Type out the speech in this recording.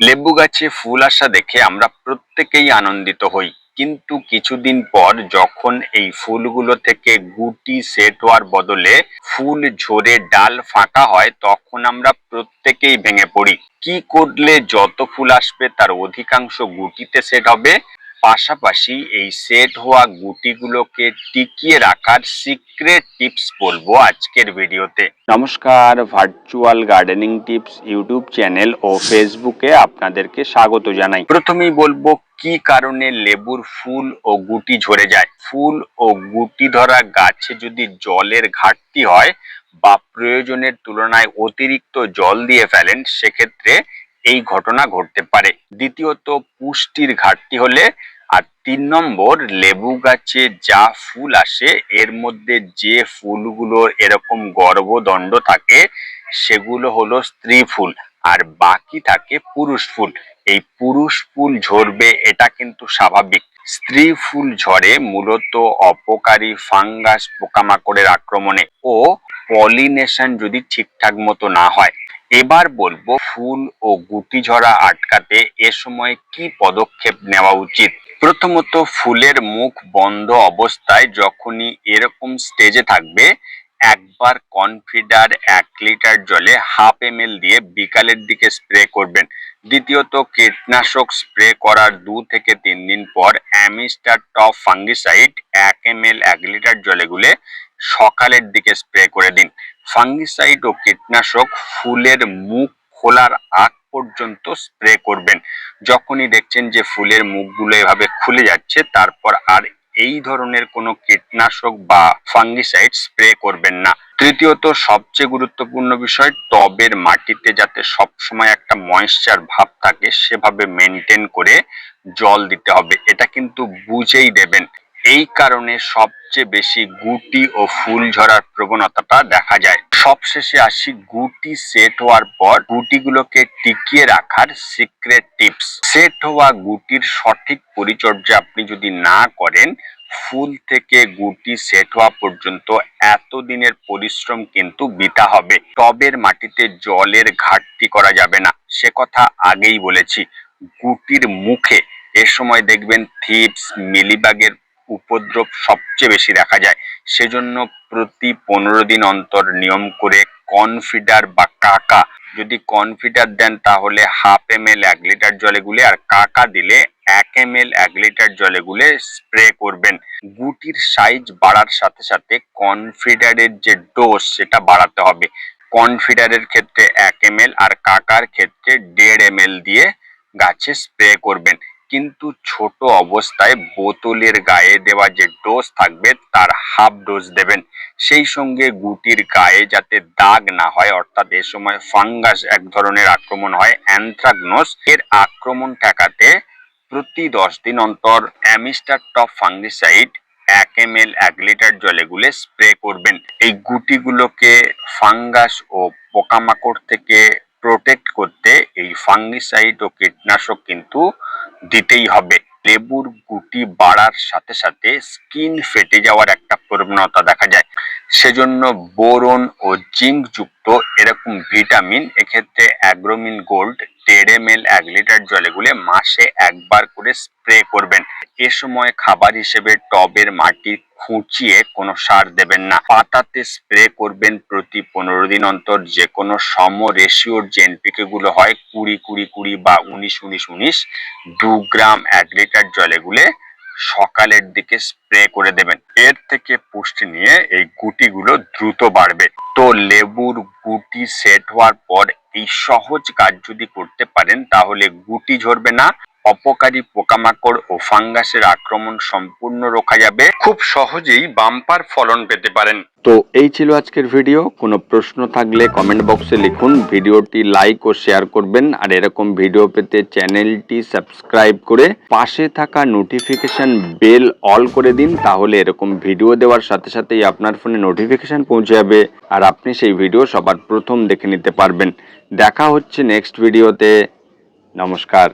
লেবু গাছে ফুল আসা দেখে আমরা প্রত্যেকেই আনন্দিত হই। কিন্তু কিছুদিন পর যখন এই ফুলগুলো থেকে গুটি, সেট হওয়ার বদলে ফুল ঝরে ডাল ফাঁকা হয়, তখন আমরা প্রত্যেকেই ভেঙে পড়ি। কি করলে যত ফুল আসবে তার অধিকাংশ গুটিতে সেট হবে? পাশাপাশি এই সেট হওয়া গুটিগুলোকে টিকিয়ে রাখার সিক্রেট টিপস বলব আজকের ভিডিওতে। নমস্কার virtual gardening tips YouTube channel ও ফেসবুকে আপনাদেরকে স্বাগত জানাই। প্রথমেই বলব কি কারণে লেবুর ফুল ও গুটি ঝরে যায়? ফুল ও গুটি ধরা গাছে যদি জলের ঘাটতি হয় বা প্রয়োজনের তুলনায় অতিরিক্ত জল দিয়ে ফেলেন সেক্ষেত্রে এই ঘটনা ঘটতে পারে। দ্বিতীয়ত, পুষ্টির ঘাটতি হলে আর তিন নম্বর, লেবু গাছে যা ফুল আসে, এর মধ্যে যে ফুলগুলোর এরকম গর্ভদণ্ড থাকে, সেগুলো হলো স্ত্রী ফুল আর বাকি থাকে পুরুষ ফুল। এই পুরুষ ফুল ঝরবে, এটা কিন্তু স্বাভাবিক। স্ত্রী ফুল ঝরে মূলত অপকারী ফাঙ্গাস পোকামাকড়ের আক্রমণে ও পলিনেশন যদি ঠিকঠাক মতো না হয় এবার বলব, ফুল ও গুটি ঝরা আটকাতে এ সময় কি পদক্ষেপ নেওয়া উচিত? প্রথমত, ফুলের মুখ বন্ধ অবস্থায় যখনই এরকম স্টেজে থাকবে, একবার কনফিডার এক লিটার জলে হাফ এম দিয়ে বিকালের দিকে স্প্রে করবেন। দ্বিতীয়ত, কীটনাশক স্প্রে করার দু থেকে তিন দিন পর অ্যামিস্টার টপ ফাঙ্গিসাইড এক এম এল এক লিটার জলে গুলে সকালের দিকে স্প্রে করে দিন। ফাঙ্গিসাইড ও কীটনাশক ফুলের মুখ খোলার আগ পর্যন্ত স্প্রে করবেন। যখনই দেখছেন যে ফুলের মুখগুলো এভাবে খুলে যাচ্ছে, তারপর আর এই ধরনের কোনো কীটনাশক বা ফাঙ্গিসাইড স্প্রে করবেন না। তৃতীয়ত, সবচেয়ে গুরুত্বপূর্ণ বিষয়, টবের মাটিতে যাতে সবসময় একটা ময়েশ্চার ভাব থাকে, সেভাবে মেনটেন করে জল দিতে হবে। এটা কিন্তু বুঝেই দেবেন। এই কারণে সবচেয়ে বেশি গুটি ও ফুল ঝরার প্রবণতাটা দেখা যায়। সবশেষে আসি গুটি সেট হওয়ার পর গুটিগুলোকে টিকিয়ে রাখার সিক্রেট টিপস সেট হওয়া গুটির সঠিক পরিচর্যা আপনি যদি না করেন, ফুল থেকে গুটি সেট হওয়া পর্যন্ত এতদিনের পরিশ্রম কিন্তু বিতা হবে। টবের মাটিতে জলের ঘাটতি করা যাবে না। সে কথা আগেই বলেছি, গুটির মুখে। এ সময় দেখবেন থিপস মিলিবাগের উপদ্রব সবচেয়ে বেশি দেখা যায়। সেজন্য প্রতি পনেরো দিন অন্তর নিয়ম করে কনফিডার বা কাকা। যদি কনফিডার দেন তাহলে হাফ এম এল এক লিটার জলে গুলে আর কাকা দিলে এক এম এল এক লিটার জলে গুলে স্প্রে করবেন। গুটির সাইজ বাড়ার সাথে সাথে কনফিডারের যে ডোজ সেটা বাড়াতে হবে। কনফিডারের ক্ষেত্রে এক এম আর কাকার ক্ষেত্রে দেড় এম দিয়ে গাছে স্প্রে করবেন। কিন্তু ছোট অবস্থায় বোতলের গায়ে দেওয়া যে ডোজ থাকবে, তার হাফ ডোজ দেবেন। সেই সঙ্গে গুটির গায়ে যাতে দাগ না হয়, অর্থাৎ এ সময় ফাঙ্গাস এক ধরনের আক্রমণ হয় অ্যান্থ্রাগনোস এর আক্রমণ ঠেকাতে প্রতি দশ দিন অন্তর অ্যামিস্টার টপ ফাঙ্গিসাইড এক এম এল এক লিটার জলে গুলে স্প্রে করবেন। এই গুটিগুলোকে ফাঙ্গাস ও পোকামাকড় থেকে প্রোটেক্ট করতে এই ফাঙ্গিসাইড ও কীটনাশক কিন্তু দিতেই হবে। লেবুর গুটি বাড়ার সাথে সাথে স্কিন ফেটে যাওয়ার একটা প্রবণতা দেখা যায়। সেজন্য বোরন ও জিঙ্ক যুক্ত এরকম ভিটামিন, এক্ষেত্রে অ্যাগ্রোমিন গোল্ড দেড় এম এক লিটার জলে গুলে মাসে একবার করে স্প্রে করবেন। এ সময় খাবার হিসেবে টবের মাটি খুঁচিয়ে কোনো সার দেবেন না। পাতাতে স্প্রে করবেন প্রতি পনেরো দিন অন্তর। যে কোনো সম রেশিওর যে এনপিকে গুলো হয় কুড়ি কুড়ি কুড়ি বা উনিশ উনিশ উনিশ দু গ্রাম এক লিটার জলে গুলে সকালের দিকে স্প্রে করে দেবেন। এর থেকে পুষ্টি নিয়ে এই গুটিগুলো দ্রুত বাড়বে। তো লেবুর গুটি সেট হওয়ার পর এই সহজ কাজ যদি করতে পারেন, তাহলে গুটি ঝরবে না। অপকারী পোকামাকড় ও ফাঙ্গাসের আক্রমণ সম্পূর্ণ রোখা যাবে। খুব সহজেই বাম্পার ফলন পেতে পারেন। তো এই ছিল আজকের ভিডিও। কোনো প্রশ্ন থাকলে কমেন্ট বক্সে লিখুন। ভিডিওটি লাইক ও শেয়ার করবেন। আর এরকম ভিডিও পেতে চ্যানেলটি সাবস্ক্রাইব করে পাশে থাকা নোটিফিকেশন বেল অল করে দিন। তাহলে এরকম ভিডিও দেওয়ার সাথে সাথেই আপনার ফোনে নোটিফিকেশন পৌঁছে যাবে। আর আপনি সেই ভিডিও সবার প্রথম দেখে নিতে পারবেন। দেখা হচ্ছে নেক্সট ভিডিওতে নমস্কার।